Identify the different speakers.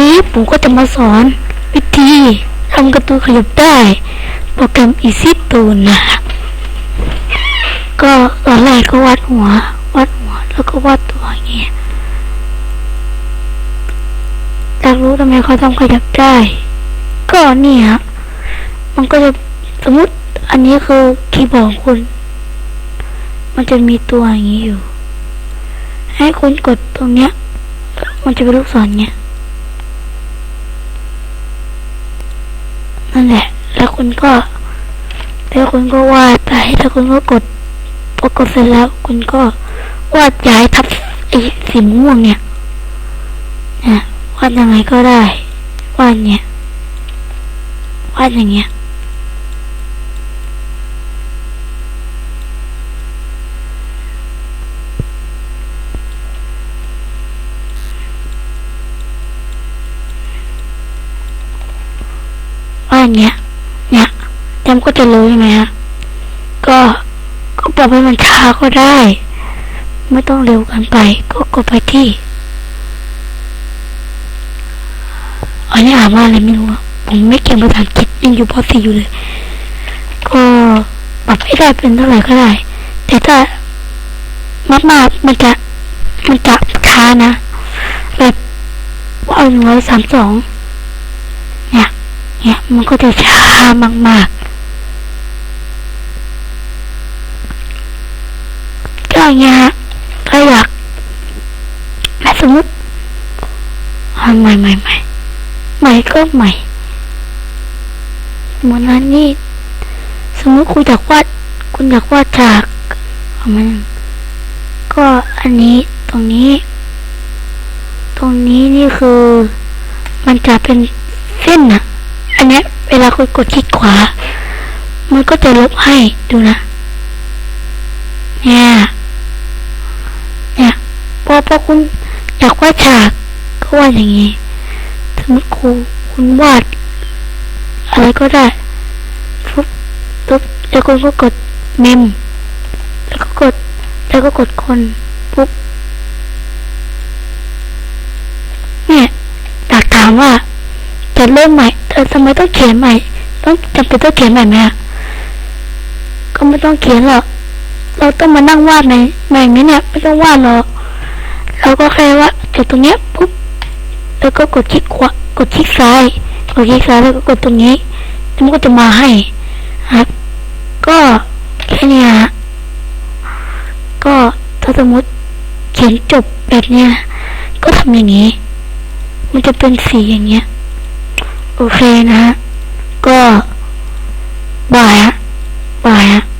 Speaker 1: นี้ผมก็จะมาสอนวิธีทำกร์ตูขยับได้ โปรแกรม Easy Toon นะก็ตอนแรกก็วาดหัววาดหัว แล้วก็วาดตัวอย่างเงี้ยอยากรู้ทำไมเขาทำขยับได้ ก็เนี่ยมันก็จะสมมติอันนี้คือคีย์บอร์ดคุณ มันจะมีตัวอย่างนี้อยู่ ให้คุณกดตรงเนี้ย มันจะเป็นลูกศรเนี้ย นั่นแหละ แล้วคุณก็ แล้วคุณก็วาดไปแล้วคุณก็กดพอกดเสร็จแล้ว คุณก็วาดย้ายทับไอ้สีม่วงเนี่ยนะวาดยังไงก็ได้วาดเนี่ยวาดอย่างเงี้ยางเงี้ย เนี่ยจำก็จะรู้ใช่ไหมฮะ ก็ก็ปรับให้มันช้าก็ได้ ไม่ต้องเร็วกันไป ก็กดไปที่อันนี้อ่านว่าอะไรไม่รู้ผมไม่เก่งภาษาอังกฤษยังอยู่ป .4 อยู่เลย ก็ปรับให้ได้เป็นเท่าไหร่ก็ได้ แต่ถ้ามากๆมันจะมันจะช้านะแบบว่าหนึ่งร้อยสามสอง เนี่ยมันก็จะช้ามากๆก็อย่างเงี้ยฮะถ้าอยากถ้สมมติอ่ใหม่ใหม่ใหม่ใหม่ก็ใหม่เหมือนนั้นนี่สมมติคุณอยากวาดคุณอยากวาดฉากเอามันก็อันนี้ตรงนี้ ตรงนี้นี่คือ มันจะเป็นเส้นอะ ลาคุณกดคลิกขวา มันก็จะลบให้ดูนะ เนี่ย เนี่ยพอพอคุณอยากวาดฉากก็วาดอย่างนี้สมมติครูคุณวาดอะไรก็ได้ปุ๊บปุ๊บแล้วคุณก็กดเมมแล้วก็กด แล้วก็กดคนปุ๊บเนี่ยอยากถามว่า จะเริ่มใหม่เออทำไมต้องเขียนใหม่ ต้องจำเป็นต้องเขียนใหม่ไหมอะก็ไม่ต้องเขียนหรอก เราต้องมานั่งวาดใหม่ใหม่ไหมเนี่ย ไม่ต้องวาดหรอก เราก็แค่ว่าจุดตรงเนี้ยปุ๊บ แล้วก็กดคลิกขวากดคลิกซ้าย กดคลิกซ้ายแล้วก็กดตรงนี้ มันก็จะมาให้ครับ ก็แค่นี้ฮะก็ถ้าสมมติเขียนจบแบบเนี้ย ก็ทำอย่างนี้ มันจะเป็นสีอย่างเงี้ย โอเคนะฮะก็บายฮะ